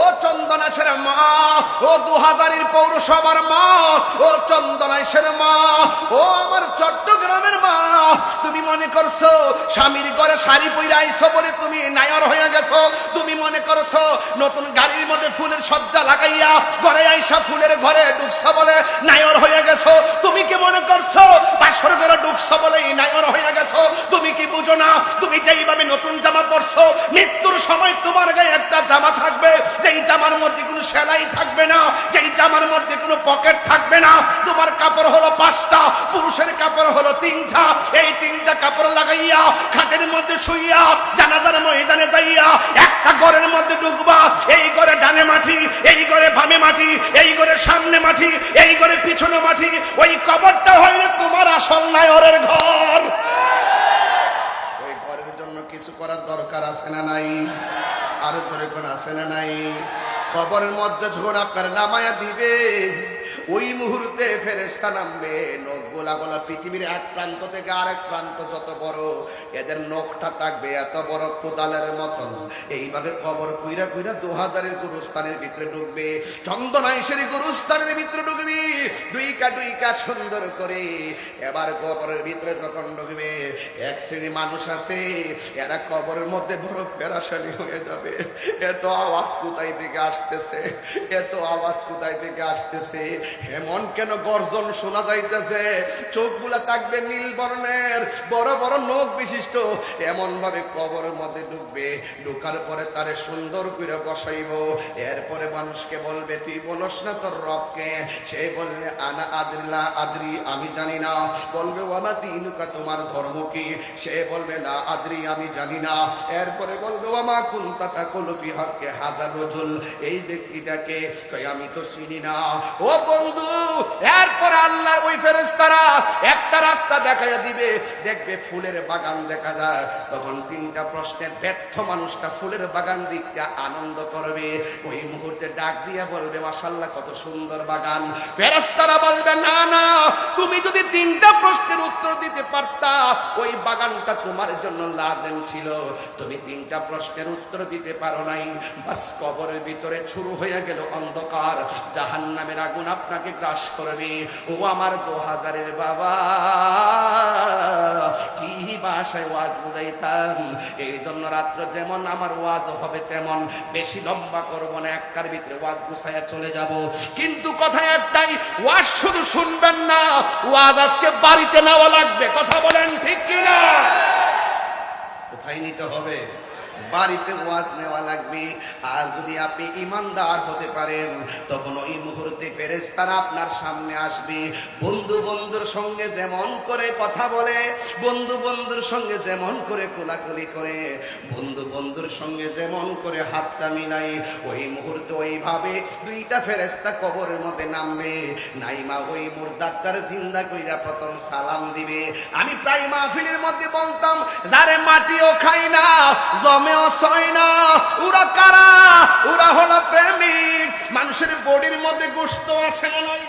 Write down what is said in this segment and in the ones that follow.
ও চন্দনাশের মা, ও দু হাজারের পৌরসভার মা, ও চন্দনাশের মা, ও আমার চট্টগ্রামের মা। তুমি মনে করছ স্বামীর ঘরে শাড়ি পইরা আইছো বলে তুমি নায়র হয়ে গেছো? তুমি মনে করছ নতুন গাড়ির মধ্যে ফুলের সজ্জা লাগাইয়া ঘরে আইসা ফুলের ঘরে ঢুকছো বলে নায়র হয়ে গেছো? তুমি কি মনে করছ বাসর ঘরে ঢুকছো বলে নায়র হয়ে গেছো? তুমি কি বুঝো না? তুমি যেইভাবে নতুন জামা পরছো, মৃত্যুর সময় তোমার গায়ে একটা জামা থাকবে যেই জামার মধ্যে কোনো সেলাই থাকবে না, যেই জামার মধ্যে কোনো পকেট থাকবে না, তোমার কাপড় হলো পাঁচটা, পুরুষের কাপড় হলো তিনটা এই তিনটা কাপড় লাগাইয়া খাটের মধ্যে শুইয়া জানাজার ময়দানে যাইয়া একটা ঘরের মধ্যে ঢুকবা, এই ঘরে ডানে মাটি, এই ঘরে বামে মাটি, এই ঘরে সামনে মাটি, এই ঘরে পিছনে মাটি, ওই কবরটা হইলে তোমার আসল নায়রের ঘর। ওই ঘরের জন্য কিছু করার দরকার আছে না নাই? আরও জোরে কোন আছে না নাই? কবরের মধ্যে যখন আপনার নামায়া দিবে, ওই মুহূর্তে ফেরেস্তা নামবে গোলা গোলা পৃথিবীর এক প্রান্ত থেকে আরেক প্রান্ত যত বড়, এদের নখটা থাকবে এত বড় কোদালের মতন। এইভাবে কবর কুইরা কুইরা দু হাজারের গুরুস্থানের ভিতরে ঢুকবে চন্দনাইশের গুরুস্থানের ভিতরে ঢুকবি, দুইকা দুইকা সুন্দর করে। এবার কবরের ভিতরে যখন ঢুকবে, এক শ্রেণি মানুষ আছে, এরা কবরের মধ্যে বড় পেরাশানি হয়ে যাবে। এত আওয়াজ কোথায় থেকে আসতেছে? এত আওয়াজ কোথায় থেকে আসতেছে? এমন কেন গর্জন শোনা যাইতেছে? চোখগুলা থাকবে নীল বর্ণের, বড় বড় নখ বিশিষ্ট। এমন ভাবে কবরের মধ্যে ঢুকবে, ঢুকার পরে তারে সুন্দর করে বসাইব। এরপরে মানুষকে বলবে, তুই বলস না তোর রবকে? সে বলবে আনা আদরিলা আদরি, আমি জানি না। বলবে ওয়ামা দিনুকা তোমার ধর্ম কি? সে বলবে না আদরি, আমি জানি না। এরপরে বলবে ওয়ামা কুন্তা তাকুলু ফি হককে হাজার রজুল? এই ব্যক্তিটাকে আমি তো চিনি না। ও বন্ধু, এরপরে আল্লাহ ওই ফেরেশতারা একটা রাস্তা দেখাইয়া দিবে, দেখবে ফুলের বাগান দেখা যায়। তখন তিনটা প্রশ্নের ব্যর্থ মানুষটা ফুলের বাগান দিকটা আনন্দ করবে। ওই মুহূর্তে ডাক দিয়া বলবে মাশাল্লাহ কত সুন্দর বাগান। ফেরেশতারা বলবে, না না, তুমি যদি তিনটা প্রশ্নের উত্তর দিতে পারতা, ওই বাগানটা তোমার জন্য লাজেম ছিল। তুমি তিনটা প্রশ্নের উত্তর দিতে পারো নাই। বাস, কবরের ভিতরে শুরু হয়ে গেল অন্ধকার। জাহান্নামের আগুন আপনাকে গ্রাস করবে। ও আমার দু হাজারের বাবা, কি ভাষায় ওয়াজ বুঝাইতাম? এই জন্য রাত্র যেমন আমার ওয়াজ হবে তেমন। বেশি লম্বা করব না, একটার ভিতরে ওয়াজ গুছাইয়া চলে যাব। কিন্তু কথা একটাই, ওয়াজ শুধু শুনবেন না, ওয়াজ আজকে বাড়িতে নেওয়া লাগবে। কথা বলেন ঠিক কিনা? কোথায় নিতে হবে? বাড়িতে ওয়াজ নেওয়া লাগবে। আর যদি আপনি ইমানদার হতে পারেন, তখন ওই মুহূর্তে ফেরেশতারা আপনার সামনে আসবে। বন্ধু বন্ধুর সঙ্গে যেমন করে কথা বলে, বন্ধু বন্ধুর সঙ্গে যেমন করে কোলাকুলি করে, বন্ধু বন্ধুর সঙ্গে যেমন করে হাতটা মিলাই ওই মুহূর্তে ওইভাবে দুইটা ফেরেশতা কবরের মধ্যে নামবে। নাইমা ওই মুর্দারটার জিন্দা কইরা প্রথম সালাম দিবে। আমি প্রায় মাহফিলের মধ্যে বলতাম, যারে মাটিও খাই না জমেও সয় না। ওরা কারা? ওরা হলো প্রেমিক। মানুষের বডির মধ্যে গোস্ত আসে না নয়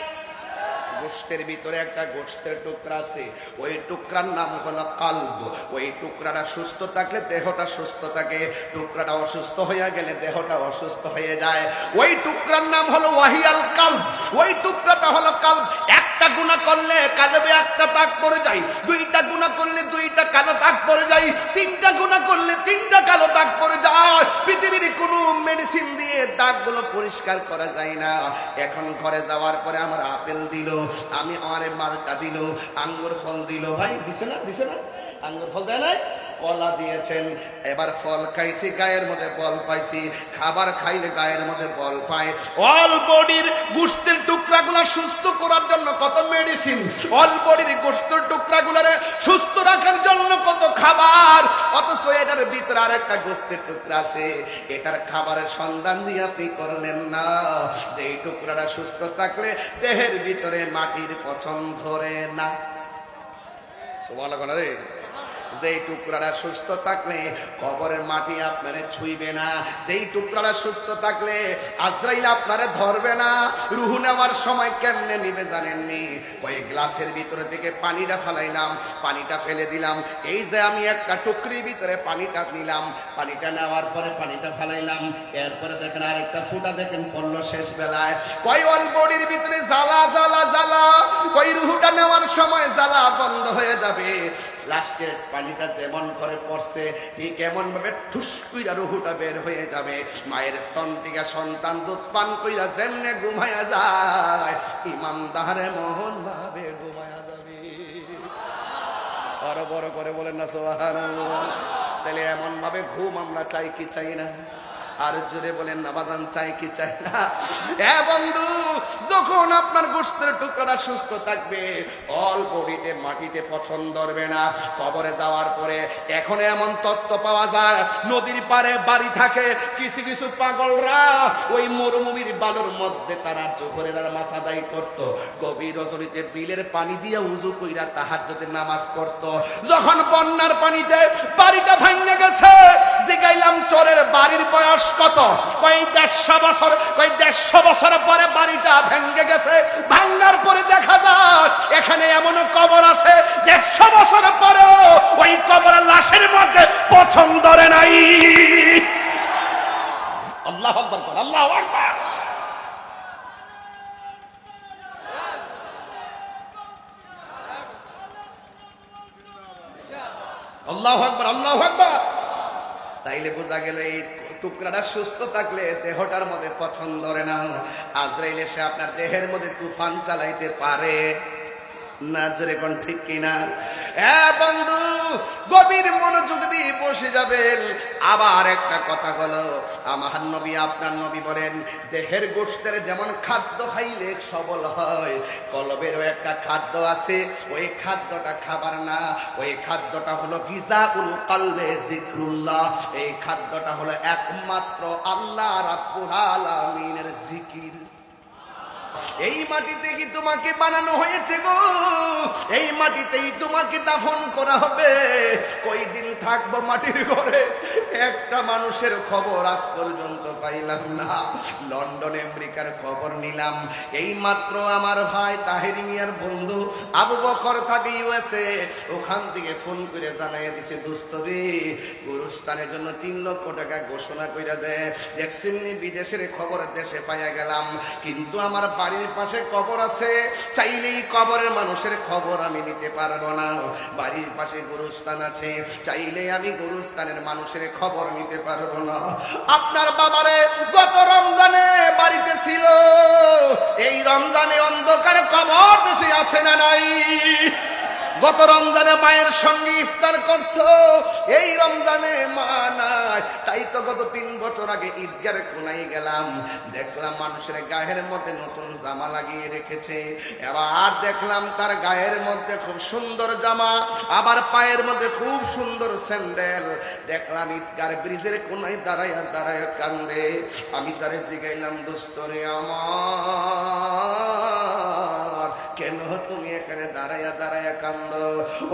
গোষ্ঠের ভিতরে একটা গোষ্ঠের টুকরা আছে। ওই টুকরার নাম হলো কাল্ব। ওই টুকরাটা সুস্থ থাকলে দেহটা সুস্থ থাকে। টুকরাটা অসুস্থ হয়ে গেলে দেহটা অসুস্থ হয়ে যায়। ওই টুকরার নাম হলো ওয়াহিয়াল কাল্ব। ওই টুকরাটা হলো কাল্ব। একটা গুণা করলে কালবে একটা দাগ পড়ে যায়। দুইটা গুণা করলে দুইটা কালো দাগ পড়ে যায়। তিনটা গুণা করলে তিনটা কালো দাগ পড়ে যায়। পৃথিবীর কোনো মেডিসিন দিয়ে দাগগুলো পরিষ্কার করা যায় না। এখন ঘরে যাওয়ার পরে আমার আপেল দিল। আমি আমারে মালটা দিল আঙ্গুর ফল দিল। ভাই দিছে না? দিছে না? আঙ্গুর ফল দেয় নাই? কলা দিয়েছেন। এবার ফল খাইছি গায়ের মধ্যে বল পাইছি। খাবার খাইলে গায়ের মধ্যে বল পায়। অল বডির গোস্তের টুকরাগুলো সুস্থ করার জন্য কত মেডিসিন অল বডির গোস্তের টুকরাগুলোরে সুস্থ রাখার জন্য কত খাবার? অথচ এটার ভিতরে আর একটা গোস্তের টুকরা আছে। এটার খাবারের সন্ধান দিয়ে আপনি করলেন না। যে এই টুকরাটা সুস্থ থাকলে দেহের ভিতরে মাটির পছন্দ ধরে না। সোমালা রে। যেই টুকরাটা সুস্থ থাকলে কবরের মাটি আপনারে ছুঁইবে না। যেই টুকরাটা সুস্থ থাকলে আজরাইল আপনারে ধরবে না। রুহু নেওয়ার সময় কেমনে নিবে জানেননি? ওই গ্লাসের ভিতরে থেকে পানিটা ফেলাইলাম, পানিটা ফেলে দিলাম। এই যে আমি একটা টুকরির ভিতরে পানিটা নিলাম, পানিটা নেওয়ার পরে পানিটা ফেলাইলাম। এরপরে দেখেন আরেকটা ফুটা দেখেন পড়ল শেষ বেলায়। কই অল বডির ভিতরে জ্বালা জ্বালা জ্বালা। কই রুহুটা নেওয়ার সময় জ্বালা বন্ধ হয়ে যাবে। লাস্টের পানিটা যেমন করে পড়ছে, ঠিক এমন ভাবে ঠুস কইরা রুহুটা বের হয়ে যাবে। মায়ের স্তন থেকে সন্তান দুধ পান কইরা যেমনে ঘুমায়া যায়, ইমানদারে মোহন ভাবে ঘুমায়া যাবে। আরও বড় করে বলেন না সোহান তাহলে এমন ভাবে ঘুম আমরা চাই কি চাই না? আর জোরে বলেন না বাজান চাই কি চাই না? হ্যাঁ বন্ধু, যখন আপনার গোস্তের টুকরাটা সুস্থ থাকবে, অল্প বডিতে মাটিতে পছন্দ হবে না। কবরে যাওয়ার পরে এখন এমন তত্ত্ব পাওয়া যায়, নদীর পারে বাড়ি থাকে, কিছু কিছু পাগলরা ওই মরুভূমির বালুর মধ্যে তারা জোহরের আর আদায় করত। গভীর রজনীতে বিলের পানি দিয়ে উজু কইরা তাহার যদি নামাজ পড়তো। যখন বন্যার পানিতে বাড়িটা ভাঙে গেছে, জিগাইলাম চরের বাড়ির বয়স কত? কই দেড়শো বছর কই দেড়শো বছর পরে বাড়িটা ভেঙে গেছে। ভাঙ্গার পরে দেখা যায়, এখানে এমন কবর আছে, দেড়শো বছর পরেও ওই কবরের লাশের মধ্যে প্রথম ধরে নাই। আল্লাহ আকবর আল্লাহ আকবর। আল্লাহ আকবর আল্লাহ আকবর। তাইলে বোঝা গেল এই টুকরাটা সুস্থ থাকলে দেহটার মধ্যে পছন্দ করে না। আজরাইল এসে আপনার দেহের মধ্যে তুফান চালাইতে পারে। না, জোরে কোন ঠিক কিনা? হ্যাঁ বন্ধু গভীর মনোযোগ দিয়ে বসে যাবেন। আবার একটা কথা হলো, আমার নবী আপনার নবী বলেন, দেহের গোষ্ঠের যেমন খাদ্য খাইলে সবল হয়, কলবেরও একটা খাদ্য আছে, ওই খাদ্যটা খাবার না, ওই খাদ্যটা হলো গিজাউল কলবে জিক্রুল্লাহ এই খাদ্যটা হলো একমাত্র আল্লাহ রাব্বুল আলামিনের জিকির। এই মাটিতে কি তোমাকে বানানো হয়েছে গো? এই মাটিতেই তোমাকে দাফন করা হবে। কই দিন থাকব মাটির ঘরে? একটা মানুষের খবর আজ পর্যন্ত পাইলাম না। লন্ডন, আমেরিকার খবর নিলাম। এই মাত্র আমার ভাই তাহির মিয়ার বন্ধু আবু বকর থাকে ইউএসএ। ওখান থেকে ফোন করে জানাই দিছে, দোস্ত রে, গুরুস্থানের জন্য তিন লক্ষ টাকা ঘোষণা করে দেয় দেখছেন বিদেশের খবর দেশে পাইয়া গেলাম। কিন্তু আমার বাড়ির পাশে কবর আছে, চাইলেই কবরের মানুষের খবর আমি নিতে পারব না। বাড়ির পাশে গুরুস্থান আছে চাইলে আমি গুরুস্থানের মানুষের খবর নিতে পারব না। আপনার বাবারে গত রমজানে বাড়িতে ছিল, এই রমজানে অন্ধকার কবর দেশে আছে না নাই? গত রমজানে মায়ের সঙ্গে ইফতার করছ, এই রমজানে মা নাই। তাই তো গত তিন বছর আগে ঈদগার কোনাই গেলাম। দেখলাম মানুষের গায়ের মধ্যে নতুন জামা লাগিয়ে রেখেছে। এবার দেখলাম তার গায়ের মধ্যে খুব সুন্দর জামা, আবার পায়ের মধ্যে খুব সুন্দর স্যান্ডেল। দেখলাম ঈদগার ব্রিজের কোনায় দাঁড়ায় দাঁড়ায় কান্দে। আমি তারে জিগাইলাম দোস্তরে আমার দাঁড়াইয়া দাঁড়াইয়া কান্দ।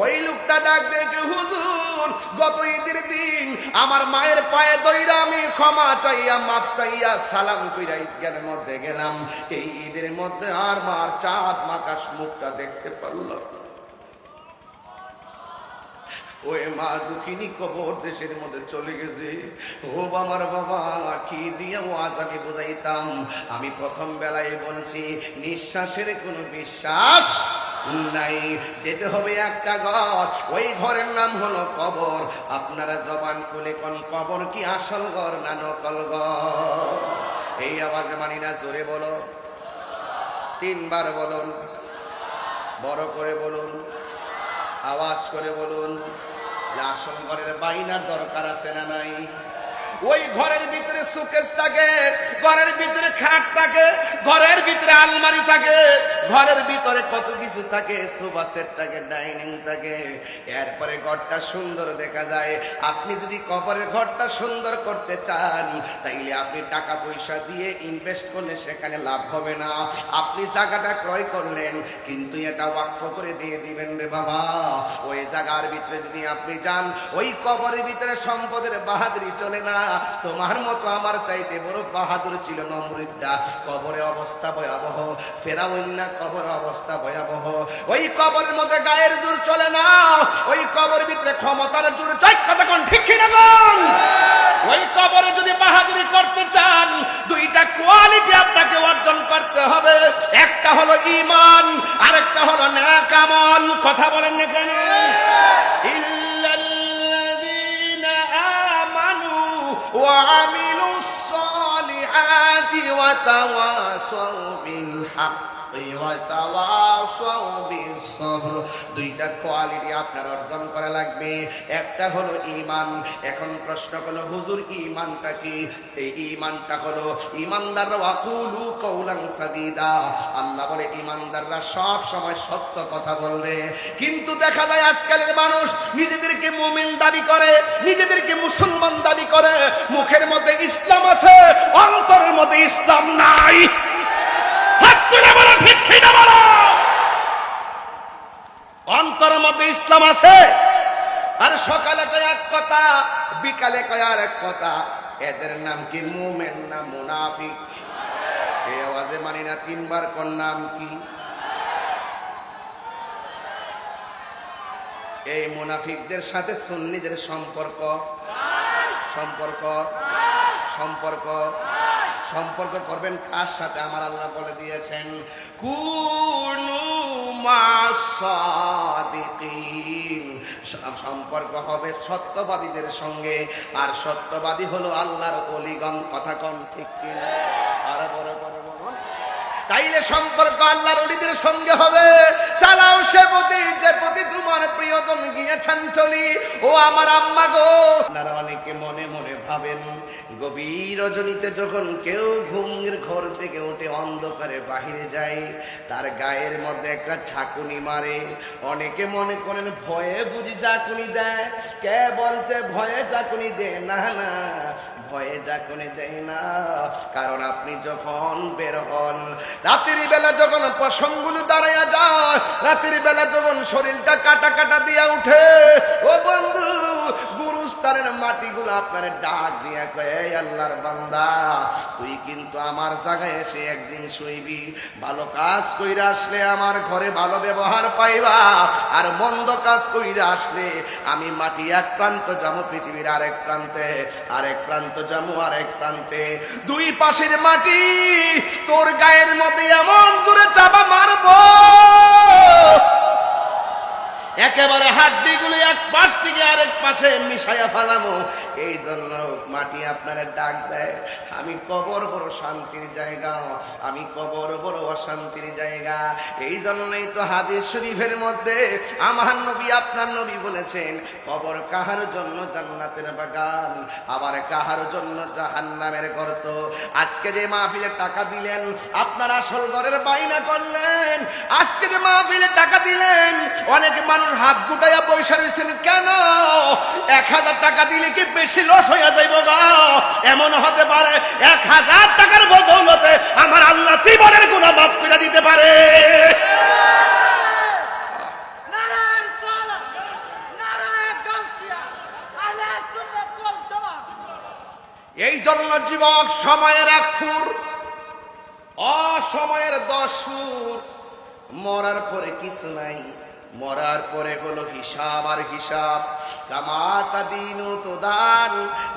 ওই লোকটা ডাক দেখে হুজুর, গত ঈদের দিন আমার মায়ের পায়ে দইরা আমি ক্ষমা চাইয়া মাপ চাইয়া সালাম কইরা ঈদগার মধ্যে গেলাম। এই ঈদের মধ্যে আর মার চাঁদ মাকাশ মুখটা দেখতে পারলাম ওই মা দুঃখিনী, কবর দেশের মধ্যে চলে গেছে। ও আমার বাবা, কি দিয়ে ও আজ আমি বুঝাইতাম? আমি প্রথম বেলায় বলছি, নিঃশ্বাসের কোনো বিশ্বাস নাই। যেতে হবে একটা ঘর ওই ঘরের নাম হলো কবর। আপনারা জবান খুলে কোন কবর কি আসল ঘর না নকল এই আওয়াজে মানি না, জোরে বলো। তিনবার বলুন। বড় করে বলুন। আওয়াজ করে বলুন। যে আসল ঘরের বাইনার দরকার আছে না নাই? ওই ঘরের ভিতরে সুকেস থাকে, ঘরের ভিতরে খাট থাকে, ঘরের ভিতরে আলমারি থাকে, ঘরের ভিতরে কত কিছু থাকে, সোফা সেট থাকে, ডাইনিং থাকে। এরপরে ঘরটা সুন্দর দেখা যায়। আপনি যদি কবরের ঘরটা সুন্দর করতে চান, তাইলে আপনি টাকা পয়সা দিয়ে ইনভেস্ট করলে সেখানে লাভ হবে না। আপনি জায়গাটা ক্রয় করলেন, কিন্তু এটা ওয়াকফ করে দিয়ে দিবেন রে বাবা। ওই জায়গার ভিতরে যদি আপনি যান, ওই কবরের ভিতরে সম্পদের বাহাদুরি চলে না। তোমার মতো আমার চাইতে বড় বাহাদুর ছিল নমৃদ্ধা কবরে অবস্থা ভয়াবহ ফেরাউন্না কবর অবস্থা ভয়াবহ। ওই কবরের মধ্যে গায়ের জোর চলে না, ওই কবরের ভিতরে ক্ষমতার জোর চাই ঠিক ওই কবরে যদি বাহাদুরি করতে চান, দুইটা কোয়ালিটি আপনাকে অর্জন করতে হবে। একটা হলো ইমান আরেকটা হলো ন্যাকামল। কথা বলেন না কেন? ওয়া আমিলুস সালিহাতি ওয়া দুইটা কোয়ালিটি আপনার অর্জন করা লাগবে। একটা হলো ঈমান। এখন প্রশ্ন হলো হুজুর, ঈমানটা কি? এই ঈমানটা হলো, ঈমানদাররা ওয়াকুলু কওলান সাদিদা। আল্লাহ বলে, ঈমানদাররা সব সময় সত্য কথা বলবে। কিন্তু দেখা যায় আজকালের মানুষ নিজেদেরকে মুমিন দাবি করে, নিজেদেরকে মুসলমান দাবি করে। মুখের মধ্যে ইসলাম আছে, অন্তরের মধ্যে ইসলাম নাই। অন্তরের মধ্যে ইসলাম আছে। আর সকালে কয় এক কথা, বিকালে কয় আর এক কথা, এদের নাম কি মুমেন না মুনাফিক? এই আওয়াজে মানি না তিনবার কোন নাম কি? এই মুনাফিকদের সাথে সুন্নিদের সম্পর্ক? সম্পর্ক? সম্পর্ক? সম্পর্ক করবেন কার সাথে? আমার আল্লাহ বলে দিয়েছেন, কুনু সম্পর্ক হবে সত্যবাদীদের সঙ্গে, আর সত্যবাদী হলো আল্লাহর অলিগণ। কথা কন ঠিক আরও বড় বলুন। তাইলে সম্পর্ক আল্লাহর অলিদের সঙ্গে হবে। চালাও সে পতি যে পতি তোমার প্রিয়জন গিয়েছেন চলি। ও আমার আম্মা গো। আপনারা অনেকে মনে মনে ভাবেন, গভীর রজনীতে যখন কেউ ঘুমের ঘর থেকে উঠে অন্ধকারে বাহিরে যায়, তার গায়ের মধ্যে একটা ছাকুনি মারে। অনেকে মনে করেন, ভয়ে বুঝি চাকুনি দেয়। কে বলছে, ভয়ে চাকুনি দে? না না, ভয়ে চাকুনি দেয় না। কারণ আপনি যখন বের হন রাতের বেলা যখন প্রসঙ্গগুলো দাঁড়াইয়া যায় রাতের বেলা যখন শরীরটা কাটা কাটা দিয়া উঠে, ও বন্ধু আপনার ডাক দিয়া কয়ে আল্লাহর বান্দা, তুই কিন্তু আমার জায়গায় এসে একদিন ভালো কাজ কইরা আসলে আমার ঘরে ভালো ব্যবহার পাইবা। আর মন্দ কাজ কইরা আসলে আমি মাটি এক প্রান্ত যাব পৃথিবীর আরেক প্রান্তে, আরেক প্রান্ত যাব আরেক প্রান্তে। দুই পাশের মাটি, তোর গায়ের মধ্যে এমন জোরে চাপা মারবো। একেবারে হাড্ডি গুলো এক পাশ থেকে আরেক পাশে মিশাইয়া ফেলামো। এই জন্য মাটি আপনার ডাক দেয়, আমি কবর বড় শান্তির জায়গা, আমি কবর বড় অশান্তির জায়গা। এই জন্যই তো হাদিস শরীফের মধ্যে আমার নবী আপনার নবী বলেছেন, কবর কাহার জন্য জান্নাতের বাগান, আবার কাহার জন্য জাহান্নামের গর্ত। আজকে যে মাহফিলে টাকা দিলেন, আপনার আসল ঘরের বাইনা করলেন। আজকে যে মাহফিলে টাকা দিলেন, অনেক মানুষ হাত গুটাইয়া পয়সা রয়েছেন কেন? এক হাজার টাকা দিলে কি বেশি লস হইয়া যাইব গা? এমন হতে পারে এক হাজার টাকার বদৌলতে আমার আল্লাহ জীবনের গুণা মাফ করে দিতে পারে? এই জন্য যুবক সময়ের এক ফুর অসময়ের দশ ফুর মরার পরে কিছু নাই। মরার পরে হলো হিসাব আর হিসাব। কামাতা দিন তো দান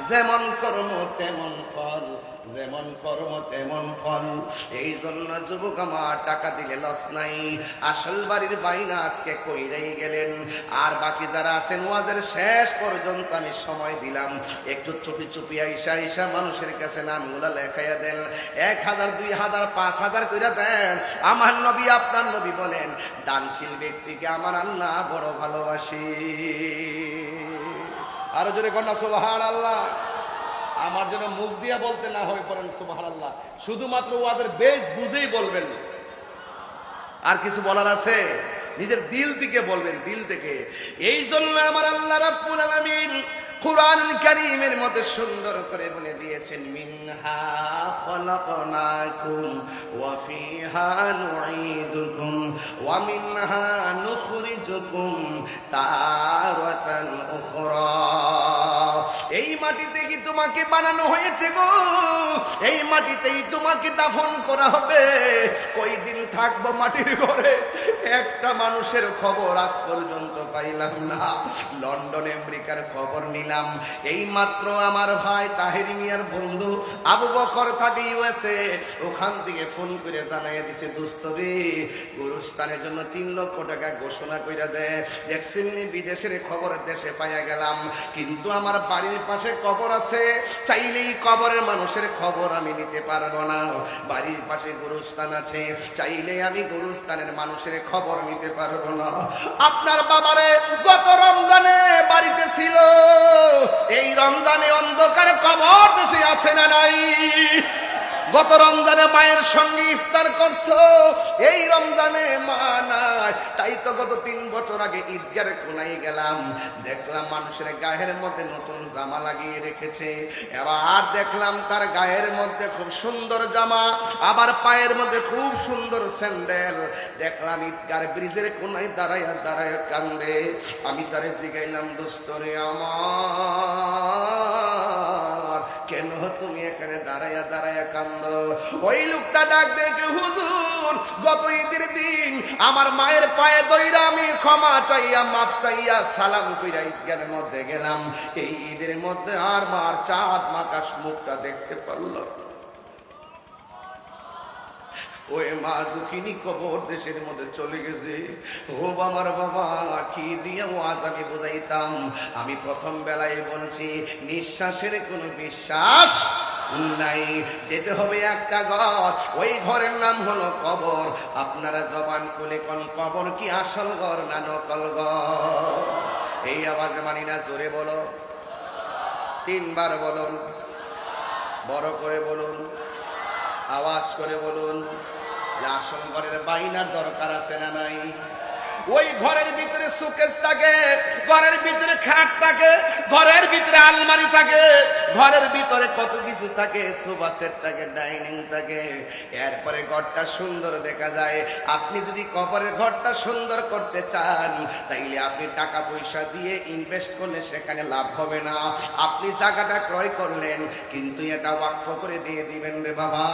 যেমন কর্ম তেমন ফল। যেমন কর্ম, তেমন ফল। এই জন্য যুবক আমার টাকা দিলে লস নাই। আসল বাড়ির বাইনা আজকে কইরাই গেলেন। আর বাকি যারা আছেন, ওয়াজের শেষ পর্যন্ত আমি সময় দিলাম। একটু চুপি চুপি আইসা আইসা মানুষের কাছে নামগুলা লেখাইয়া দেন। এক হাজার, দুই হাজার, পাঁচ হাজার কইরা দেন। আমার নবী, আপনার নবী বলেন, দানশীল ব্যক্তিকে আমার আল্লাহ বড় ভালোবাসি। আরও জোরে কন্যা সোহান আল্লাহ আমার জন্য মুখ দিয়া বলতে না হয়ে পড়েন, সুবহানাল্লাহ। শুধুমাত্র ওয়াজের বেশ বুঝেই বলবেন। আর কিছু বলার আছে? নিজের দিল থেকে বলবেন, দিল থেকে। এই জন্য আমার আল্লাহ রাব্বুল আলামিন কুরআনুল কারীমের মধ্যে সুন্দর করে বলে দিয়েছেন, মিনহা খলাকনাকুম ওয়া ফিহা নুঈদুকুম ওয়া মিনহা নুখরিজুকুম তারাতান উখরা। এই মাটিতে কি তোমাকে বানানো হয়েছে গো? এই মাটিতেই তোমাকে দাফন করা হবে। কই দিন থাকব মাটির ঘরে? একটা মানুষের খবর আজ পর্যন্ত পাইলাম না। লন্ডন, আমেরিকার খবর নিলাম। এই মাত্র আমার ভাই তাহের মিয়ার বন্ধু আবু বকর থাকে ইউএসএ। ওখান থেকে ফোন করে জানাই দিছে, দোস্ত রে, গুরুস্থানের জন্য তিন লক্ষ টাকা ঘোষণা করে দেয় দেখছেন বিদেশের খবর দেশে পাইয়া গেলাম। কিন্তু আমার বাড়ির পাশে কবর আছে, চাইলেই কবরের মানুষের খবর আমি নিতে পারব না। বাড়ির পাশে গুরুস্থান আছে চাইলে আমি গুরুস্থানের মানুষের খবর নিতে পারব না। আপনার বাবারে গত রমজানে বাড়িতে ছিল, এই রমজানে অন্ধকার কবর দেশে আসে না নাই? গত রমজানে মায়ের সঙ্গে ইফতার করছ, এই রমজানে মা নাই। তাই তো গত তিন বছর আগে ঈদগার কোনায় গেলাম। দেখলাম মানুষের গায়ের মধ্যে নতুন জামা লাগিয়ে রেখেছে। এবার দেখলাম তার গায়ের মধ্যে খুব সুন্দর জামা, আবার পায়ের মধ্যে খুব সুন্দর স্যান্ডেল। দেখলাম ঈদগার ব্রিজের কোনায় দাঁড়ায় দাঁড়ায় কান্দে। আমি তারে জিগাইলাম দোস্তরে আমার কেন তুমি এখানে দাঁড়াইয়া দাঁড়াইয়া কান্দ? ওই লোকটা ডাক দেখে হুজুর, গত ঈদের দিন আমার মায়ের পায়ে দইরা আমি ক্ষমা চাইয়া মাপ চাইয়া, সালাম কইরা ঈদগার মধ্যে গেলাম। এই ঈদের মধ্যে আর মার চাঁদ মাকাশ মুখটা দেখতে পারল ওই মা দুঃখিনী কবর দেশের মধ্যে চলে গেছে। ও আমার বাবা, কি দিয়ে আজ আমি বোঝাইতাম? আমি প্রথম বেলায় বলছি, নিঃশ্বাসের কোনো বিশ্বাস নাই। যেতে হবে একটা ঘর ওই ঘরের নাম হলো কবর। আপনারা জবান খুলে কোন কবর কি আসল ঘর না নকল ঘর? এই আওয়াজে মানি না, জোরে বলো। তিনবার বলুন। বড় করে বলুন। আওয়াজ করে বলুন। যে ঘরের বাইনার দরকার আছে না নাই? ওই ঘরের ভিতরে সুকেশ থাকে, ঘরের ভিতরে খাট থাকে, ঘরের ভিতরে আলমারি থাকে, ঘরের ভিতরে কত কিছু থাকে, সোফা সেট থাকে, ডাইনিং থাকে। এরপরে ঘরটা সুন্দর দেখা যায়। আপনি যদি কবরের ঘরটা সুন্দর করতে চান, তাইলে আপনি টাকা পয়সা দিয়ে ইনভেস্ট করলে সেখানে লাভ হবে না। আপনি জায়গাটা ক্রয় করলেন, কিন্তু এটা ওয়াকফ করে দিয়ে দিবেন রে বাবা।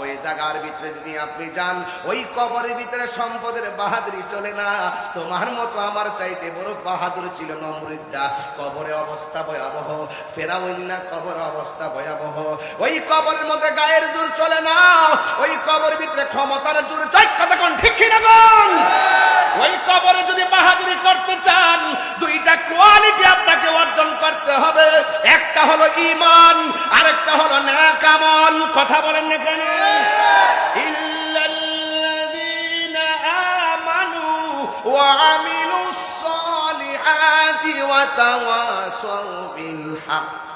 ওই জায়গার ভিতরে যদি আপনি যান, ওই কবরের ভিতরে সম্পদের বাহাদুরি চলে না। তোমার মতো আমার চাইতে বড় বাহাদুর ছিল নমৃদ্ধা কবরে অবস্থা ভয়াবহ। ফেরাউন্না কবর অবস্থা ভয়াবহ। ওই কবরের মধ্যে গায়ের জোর চলে না। ওই কবর ভিতরে ক্ষমতার জোর চাই ঠিক কিনা ওই কবরে যদি বাহাদুরি করতে চান, দুইটা কোয়ালিটি আপনাকে অর্জন করতে হবে। একটা হলো ইমান আরেকটা হলো ন্যাকামল কথা বলেন না কেন? সালিহাতি ওয়া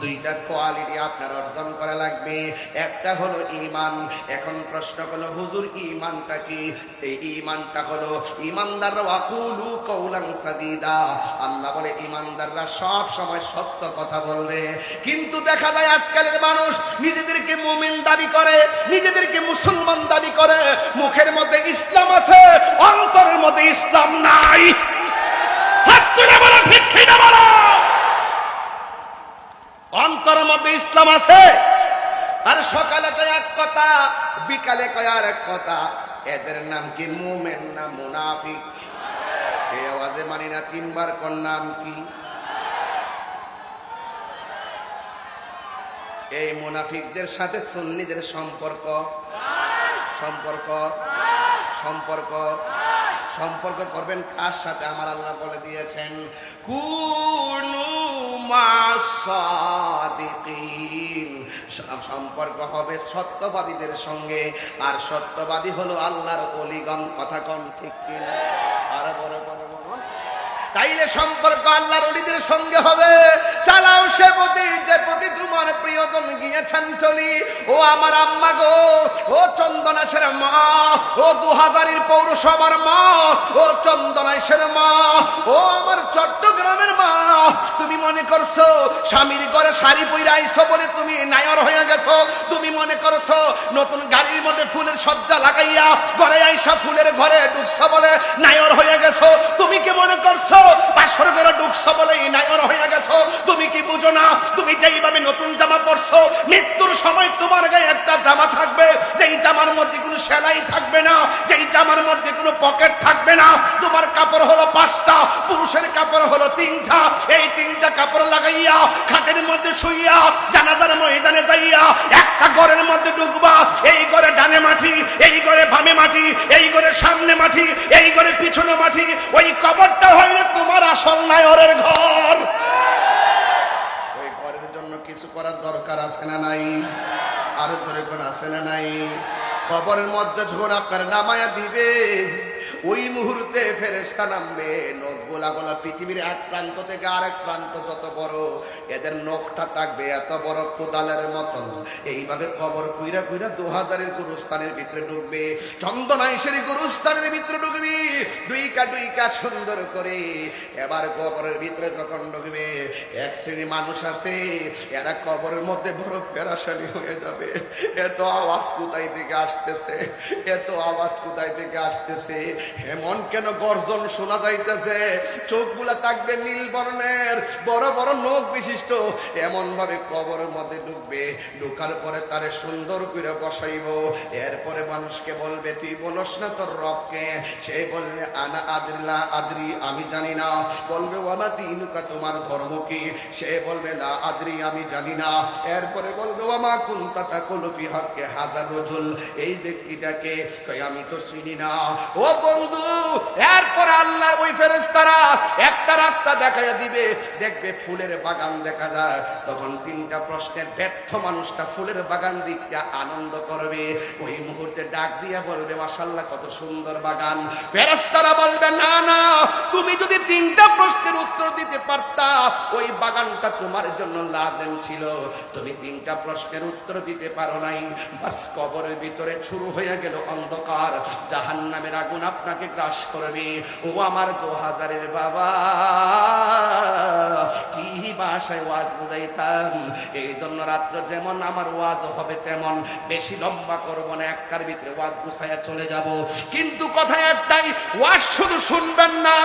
দুইটা কোয়ালিটি আপনার অর্জন করা লাগবে। একটা হলো ঈমান। এখন প্রশ্ন হলো, হুজুর, ঈমানটা কি? এই ঈমানটা হলো, ঈমানদাররা ওয়াকুলু কওলান সাদিদা। আল্লাহ বলে, ঈমানদাররা সব সময় সত্য কথা বলবে। কিন্তু দেখা যায় আজকালের মানুষ নিজেদেরকে মুমিন দাবি করে, নিজেদেরকে মুসলমান দাবি করে। মুখের মধ্যে ইসলাম আছে, অন্তরের মধ্যে ইসলাম নাই। অন্তরের মধ্যে ইসলাম আছে, আর সকালে কয় এক কথা, বিকালে কয় আর এক কথা। এদের নাম কি মুমেন না মুনাফিক? এই আওয়াজে মানি না তিনবার কোন নাম কি? এই মুনাফিকদের সাথে সুন্নিদের সম্পর্ক? সম্পর্ক? সম্পর্ক? সম্পর্ক করবেন কার সাথে? আমার আল্লাহ বলে দিয়েছেন সম্পর্ক হবে সত্যবাদীদের সঙ্গে, আর সত্যবাদী হলো আল্লাহর অলিগম কথা কন ঠিক কিনা? আর বড় বড়। তাইলে সম্পর্ক আল্লাহর অলিদের সঙ্গে হবে। চালাও সে পতি যে পতি তোমার প্রিয়জন গিয়েছেন চলি। ও আমার আম্মা গো, ও চন্দনাশের মা, ও দু হাজারের পৌরসভার মা, ও চন্দনাশের মা, ও আমার চট্টগ্রামের মা। তুমি মনে করছ স্বামীর ঘরে শাড়ি পইরা আইছো বলে তুমি নায়র হয়ে গেছো? তুমি মনে করছ নতুন গাড়ির মধ্যে ফুলের সজ্জা লাগাইয়া ঘরে আইসা ফুলের ঘরে ঢুকছো বলে নায়র হয়ে গেছো? তুমি কি মনে করছ বাসর ঘরে ঢুকছো বলে নায়র হয়ে বুঝো না, তুমি যেইভাবে নতুন জামা পরছো, মৃত্যুর সময় তোমার গায়ে একটা জামা থাকবে, যেই জামার মধ্যে কোনো সেলাই থাকবে না, যেই জামার মধ্যে কোনো পকেট থাকবে না, তোমার কাপড় হলো পাঁচটা, পুরুষের কাপড় হলো তিনটা, এই তিনটা কাপড় লাগাইয়া, খাটের মধ্যে শুইয়া, জানাজার ময়দানে যাইয়া, একটা ঘরের মধ্যে ঢুকবা, এই ঘরে ডানে মাটি, এই ঘরে ভামে মাটি, এই ঘরে সামনে মাটি, এই ঘরে পিছনে মাটি, ওই কবরটা হইলে তোমার আসল নায়রের ঘর। করার দরকার আছে না নাই? আরও জোরে কোন আছে না নাই? কবরের মধ্যে যখন আপনার নামায়া দিবে, ওই মুহূর্তে ফেরেস্তা নামবে, নখ গোলা গোলা, পৃথিবীর এক প্রান্ত থেকে আরেক প্রান্ত যত বড়, এদের নখটা থাকবে এত বড় কোদালের মতন। এইভাবে কবর কুইরা কুইরা দু হাজারের গুরুস্থানের ভিতরে ঢুকবে চন্দনাইশের গুরুস্থানের ভিতরে ঢুকবি দুইকা দুইকা সুন্দর করে। এবার কবরের ভিতরে যখন ঢুকবে, এক শ্রেণি মানুষ আছে, এরা কবরের মধ্যে বড় পেরাশানি হয়ে যাবে। এত আওয়াজ কোথায় থেকে আসতেছে? এত আওয়াজ কোথায় থেকে আসতেছে? এমন কেন গর্জন শোনা যাইতেছে? চোখগুলা থাকবে নীল বর্ণের, বড় বড় নখ বিশিষ্ট। এমন ভাবে কবরের মধ্যে ঢুকবে, ঢুকার পরে তারে সুন্দর করে বসাইব। এরপরে মানুষকে বলবে, তুই বলস না তোর রবকে? সে বলবে, আনা আমি জানি না। বলবে, ওয়ামা দিনুকা, তোমার ধর্ম কি? সে বলবে, লা আমি জানি না। এরপরে বলবে, ওয়ামা হক্কে হাজার রজুল এই ব্যক্তিটাকে আমি তো চিনি না। ও বন্ধু, এরপর আল্লাহ ওই একটা রাস্তা দেখাইয়া দিবে। দেখবে ফুলের বাগান দেখা যায়। তখন তিনটা প্রশ্নের ব্যর্থ মানুষটা ফুলের বাগান দিকটা আনন্দ করবে। ওই মুহূর্তে ডাক দিয়া বলবে মাশাল্লাহ কত সুন্দর বাগান। ফেরেশতারা বলবে, না না, তুমি যদি তিনটা প্রশ্নের উত্তর দিতে পারতা, ওই বাগানটা তোমার জন্য লাজেম ছিল। তুমি তিনটা প্রশ্নের উত্তর দিতে পারো নাই। বাস কবরের ভিতরে শুরু হয়ে গেল অন্ধকার। জাহান্নামের আগুন আপনাকে গ্রাস করবে। ও আমার দু হাজারের বাবা, কি ভাষায় ওয়াজ বুঝাইতাম? এই জন্য রাত্র যেমন আমার ওয়াজ হবে তেমন। বেশি লম্বা করব না, একটার ভিতরে ওয়াজ গুছাইয়া চলে যাব। কিন্তু কথা একটাই, ওয়াজ শুধু শুনবেন না,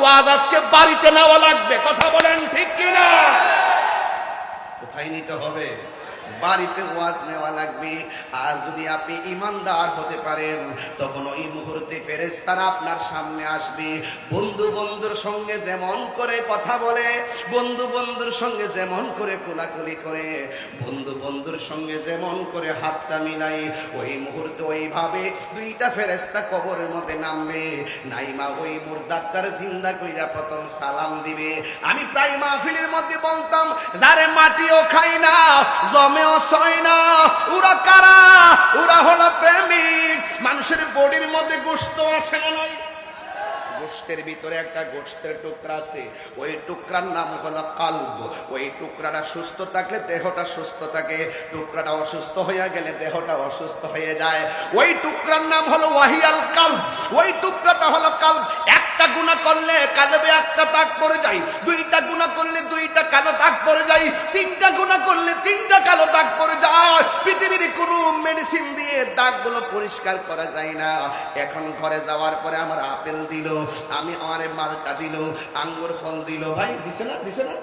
ওয়াজ আজকে বাড়িতে নেওয়া লাগবে, কথা বলেন ঠিক কিনা? কোথায় নিতে হবে? বাড়িতে ওয়াজ নেওয়া লাগবে। আর যদি আপনি ইমানদার হতে পারেন, তখন ওই মুহূর্তে ফেরেশতারা আপনার সামনে আসবে। বন্ধু বন্ধুর সঙ্গে যেমন করে কথা বলে, বন্ধু বন্ধুর সঙ্গে যেমন করে কোলাকুলি করে, বন্ধু বন্ধুর সঙ্গে যেমন করে হাতটা মিলাই, ওই মুহূর্তে ওইভাবে দুইটা ফেরেশতা কবরের মধ্যে নামবে। নাইমা ওই মুর্দারটার জিন্দা কইরা প্রথম সালাম দিবে। আমি প্রায় মাহফিলের মধ্যে বলতাম, যারে মাটিও খাই না জমেও সয় না। ওরা কারা? ওরা হলো প্রেমিক। মানুষের বডির মধ্যে গোস্ত আছে না নয় গোষ্ঠের ভিতরে একটা গোষ্ঠের টুকরা আছে। ওই টুকরার নাম হলো কাল্ব। ওই টুকরাটা সুস্থ থাকলে দেহটা সুস্থ থাকে। টুকরাটা অসুস্থ হয়ে গেলে দেহটা অসুস্থ হয়ে যায়। ওই টুকরার নাম হলো ওয়াহিয়াল কাল্ব। ওই টুকরাটা হলো কাল্ব। একটা গুণা করলে কালবে একটা তাক পড়ে যায়, দুইটা গুণা করলে দুইটা কালো তাক পড়ে যায়, তিনটা গুণা করলে তিনটা কালো দাগ পড়ে যায়। পৃথিবীর কোনো মেডিসিন দিয়ে দাগগুলো পরিষ্কার করা যায় না। এখন ঘরে যাওয়ার পরে আমার আপেল দিল, আমি আমার মালটা দিল, আঙ্গুর ফল দিল। ভাই, দিছে না দিছে না?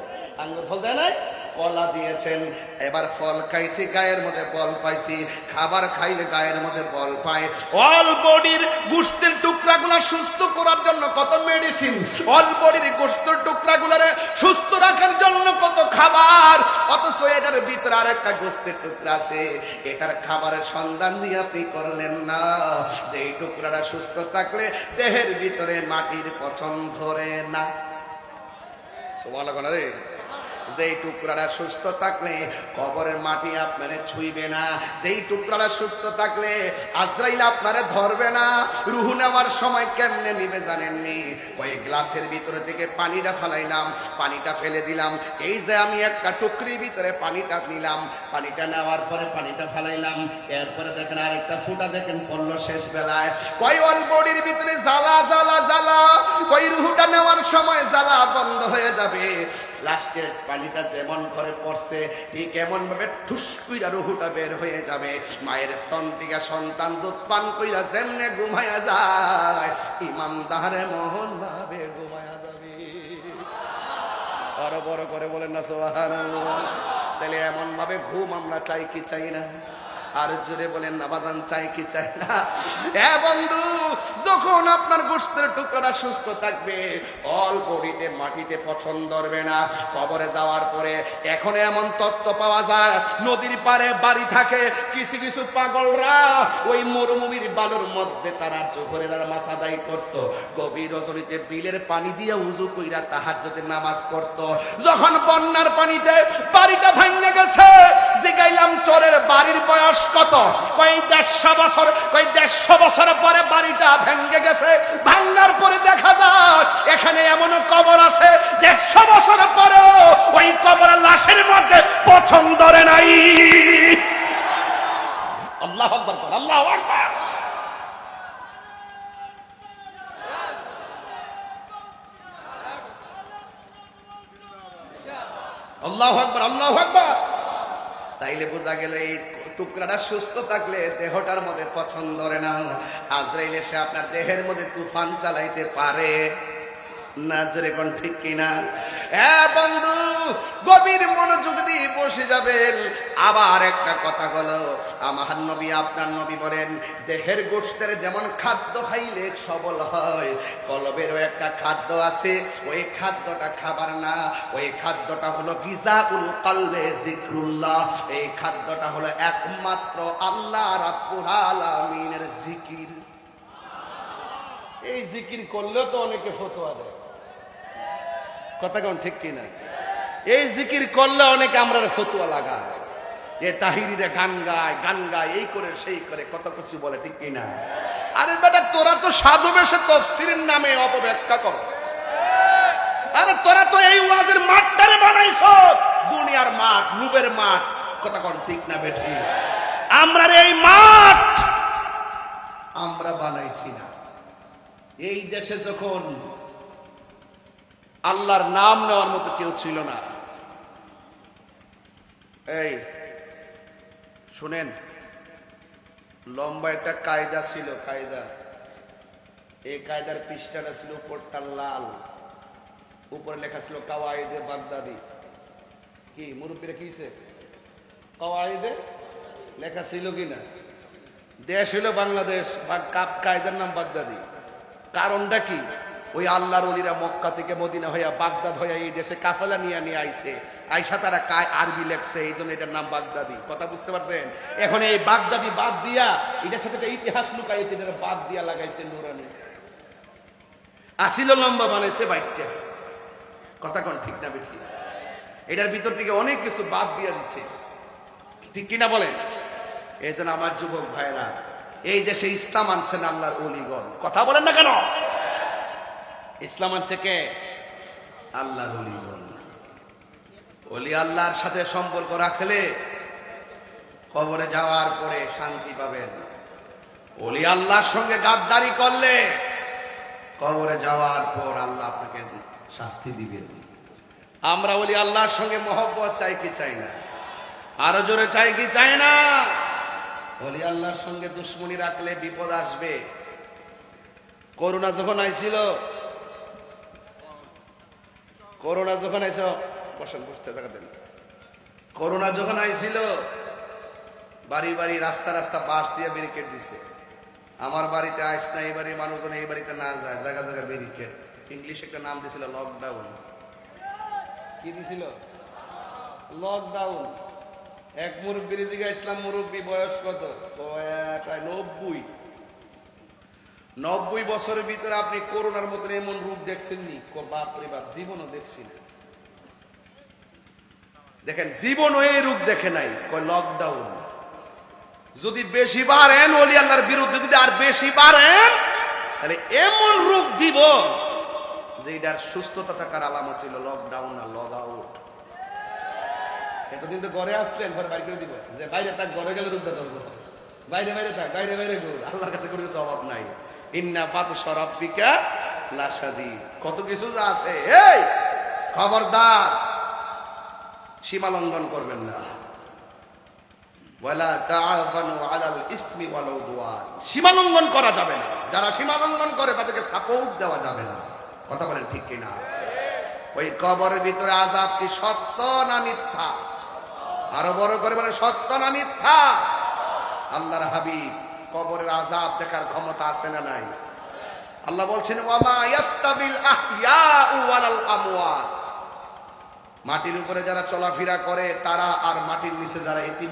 আঙ্গুর ফল দেয় নাই? কলা দিয়েছেন। এবার ফল খাইছি, গায়ের মধ্যে বল পাইছি। খাবার খাইলে গায়ের মধ্যে বল পায়। অল বডির গোস্তের টুকরাগুলো সুস্থ করার জন্য কত মেডিসিন অল বডির টুকরা টুকরাগুলোরে সুস্থ রাখার জন্য কত খাবার? অথচ এটার ভিতরে আর একটা গোস্তের টুকরা আছে। এটার খাবারের সন্ধান দিয়ে আপনি করলেন না। যে এই টুকরাটা সুস্থ থাকলে দেহের ভিতরে মাটির পছন্দ ধরে না। রে। যেই টুকরাটা সুস্থ থাকলে কবরের মাটি আপনারে ছুঁইবে না। যেই টুকরাটা সুস্থ থাকলে আজরাইল আপনারে ধরবে না। রুহু নেওয়ার সময় কেমনে নিবে জানেননি? ওই গ্লাসের ভিতরে থেকে পানিটা ফেলাইলাম, পানিটা ফেলে দিলাম। এই যে আমি একটা টুকরির ভিতরে পানিটা নিলাম, পানিটা নেওয়ার পরে পানিটা ফেলাইলাম। এরপরে দেখেন আরেকটা ফুটা দেখেন পড়ল শেষ বেলায় কই অল বডির ভিতরে জ্বালা জ্বালা জ্বালা। রুহুটা নেওয়ার সময় জ্বালা বন্ধ হয়ে যাবে। লাস্টের পানিটা যেমন করে পড়ছে, ঠিক এমন ভাবে ঠুস কইরা রুহুটা বের হয়ে যাবে। মায়ের স্তন থেকে সন্তান দুধ পান কইরা যেমনে ঘুমায়া যায়, ইমানদারে মোহন ভাবে ঘুমায়া যাবে। বড় বড় করে বলেন না সোহান তাহলে এমন ভাবে ঘুম আমরা চাই কি চাই না? আর জোরে বলেন নাবাদান চাই কি চাই না? এ বন্ধু, যখন আপনার গোস্তের টুকরাটা সুস্থ থাকবে, অল্প বডিতে মাটিতে পছন্দ ধরবে না। কবরে যাওয়ার পরে এখন এমন তত্ত্ব পাওয়া যায়, নদীর পারে বাড়ি থাকে কিছু কিছু পাগলরা ওই মরুভূমির বালুর মধ্যে তারা জোহরের নামাজ আদায় করত। গভীর রজনীতে বিলের পানি দিয়ে উজু কইরা তাহার যদি নামাজ পড়ত। যখন বন্যার পানিতে বাড়িটা ভাঙে গেছে যে গাইলাম চোরের বাড়ির বয়স কত? কই দেড়শো বছর কই দেড়শো বছর পরে বাড়িটা ভেঙে গেছে। ভাঙ্গার পরে দেখা যায়, এখানে এমন কবর আছে, দেড়শো বছর পরেও ওই কবরের লাশের মধ্যে প্রথম ধরে নাই। আল্লাহ আকবর আল্লাহ আকবর। আল্লাহ আকবর আল্লাহ আকবর। তাইলে বোঝা গেল এই টুকরাটা সুস্থ থাকলে দেহটার মধ্যে পছন্দ ধরে না। আজরাইল এসে আপনার দেহের মধ্যে তুফান চালাইতে পারে। না, জোরে কোন ঠিক কিনা? হ্যাঁ বন্ধু গভীর মনোযোগ দিয়ে বসে যাবেন। আবার একটা কথা হলো, আমার নবী আপনার নবী বলেন, দেহের গোষ্ঠের যেমন খাদ্য খাইলে সবল হয়, কলবেরও একটা খাদ্য আছে, ওই খাদ্যটা খাবার না, ওই খাদ্যটা হলো গিজাউল কলবে জিক্রুল্লাহ এই খাদ্যটা হলো একমাত্র আল্লাহ রাব্বুল জিকির। এই জিকির করলেও তো অনেকে ফতোয়া দেয়। কথা কোন ঠিক কিনা? এই জিকির করলে অনেকে আমরা ফতুয়া লাগায় এ তাহিরিরা গান গায় গান গায়, এই করে, সেই করে, কত কিছু বলে, ঠিক কিনা? আরে বেটা, তোরা তো সাধু বেশে তফসিরের নামে অপব্যাখ্যা করস। আরে তোরা তো এই ওয়াজের মাঠটারে বানাইছ। দুনিয়ার মাঠ নুবের মাঠ, কথা কোন ঠিক না বেঠি? আমরা এই মাঠ আমরা বানাইছি না। এই দেশে যখন আল্লাহর নাম নেওয়ার মতো কেউ ছিল না এই, শুনেন, লম্বা একটা কায়দা ছিল, কায়দা। এই কায়দার পৃষ্ঠাটা ছিল উপরটা লাল। উপরে লেখা ছিল কাওয়াইদে বাগদাদি। কি, মুরব্বীরা কি হইছে? কাওয়াইদে? লেখা ছিল কি না? দেশ হইল বাংলাদেশ, বা কাপ কায়দার নাম বাগদাদি। কারণটা কি? ওই আল্লাহর অলিরা মক্কা থেকে মদিনা হইয়া বাগদাদ হইয়া এই দেশে কাফেলা নিয়ে নিয়ে আইছে। আইসা তারা কায় আরবি লেখছে এই জন্য এটার নাম বাগদাদি। কথা বুঝতে পারছেন? এখন এই বাগদাদি বাদ দিয়া, এটার সাথে একটা ইতিহাস লুকাইতে এটা বাদ দিয়া লাগাইছে নুরানি। আসিল লম্বা বানাইছে বাইকটা কথা কোন ঠিক না বেঠি এটার ভিতর থেকে অনেক কিছু বাদ দিয়া দিছে। ঠিক কিনা বলেন? এই জন্য আমার যুবক ভাইরা এই দেশে ইসলাম আনছেন আল্লাহর অলিগণ কথা বলেন না কেন? ইসলাম আনছে কে আল্লাহর অলিগণ অলি আল্লাহর সাথে সম্পর্ক রাখলে কবরে যাওয়ার পরে শান্তি পাবেন। অলি আল্লাহর সঙ্গে গাদ্দারি করলে কবরে যাওয়ার পর আল্লাহ আপনাকে শাস্তি দিবেন। আমরা অলি আল্লাহর সঙ্গে মহব্বত চাই কি চাই না? আরও জোরে চাই কি চাই না? অলি আল্লাহর সঙ্গে দুশ্মনী রাখলে বিপদ আসবে। করোনা যখন আইছিল করোনা যখন আইস, বসেন, বসতে থাকা দেন। করোনা যখন আইছিল, বাড়ি বাড়ি, রাস্তা রাস্তা বাঁশ দিয়ে ব্যারিকেড দিছে। আমার বাড়িতে আইস না, এই বাড়ির মানুষজন এই বাড়িতে না যায়, জায়গা জায়গা ব্যারিকেড ইংলিশ একটা নাম দিছিল লকডাউন কি দিছিল? লকডাউন এক মুরব্বীর জিগা ইসলাম মুরব্বী বয়স কত? নব্বই। নব্বই বছরের ভিতরে আপনি করোনার মতন এমন রূপ দেখছেননি? ক, বাপ জীবনও দেখছি দেখেন, জীবনও এই রূপ দেখে নাই। কয় লকডাউন যদি বেশি বাড়েন অলি আল্লাহর বিরুদ্ধে যদি আর বেশি বাড়েন, তাহলে এমন রূপ দিব যে এটার সুস্থতা থাকার আলামত হইল লকডাউন আর লগ আউট এতদিন তো ঘরে আসলেন, ঘরে বাইর করে দিব। যে বাইরে থাক, ঘরে গেলে রূপটা ধরবো। বাইরে বাইরে থাক, বাইরে বাইরে ঘুর। আল্লাহর কাছে কোনো অভাব নাই। ইন্না লাসাদি কত কিছু আছে এই খবরদার, সীমা লঙ্ঘন করবেন না। সীমা লঙ্ঘন করা যাবে না। যারা সীমা লঙ্ঘন করে, তাদেরকে সাপোর্ট দেওয়া যাবে না। কথা বলেন ঠিক কিনা? ওই কবরের ভিতরে আযাব কি সত্য না মিথ্যা? আরও বড় করে বলে, সত্য না মিথ্যা? আল্লাহর হাবিব। কবরের আজাব দেখার ক্ষমতা আছে না নাই? আল্লাহ বলছেন মাটির উপরে যারা চলাফেরা করে, তারা আর মাটির নিচে যারা এতিম